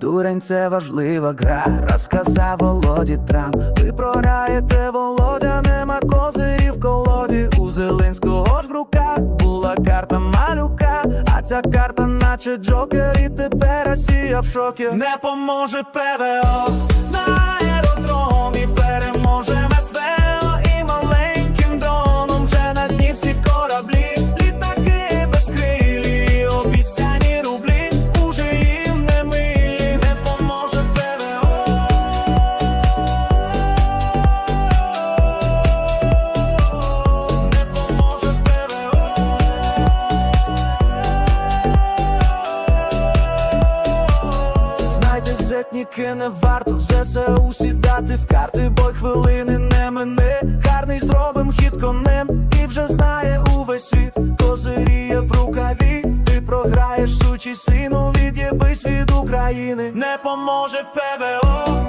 Дурень це важлива гра, розказав Володі Трам. Ви програєте, Володя, нема козирів в колоді. У Зеленського ж в руках була карта малюка, а ця карта, наче Джокер, і тепер Росія в шокі. Не поможе ПВО Знайте, не варто все ЗСУ сідати в карти, бо хвилини не мене. Гарний зробим хід конем, і вже знає увесь світ. Козиріє в рукаві, ти програєш сучий сину, від'єбись від України, не поможе ПВО.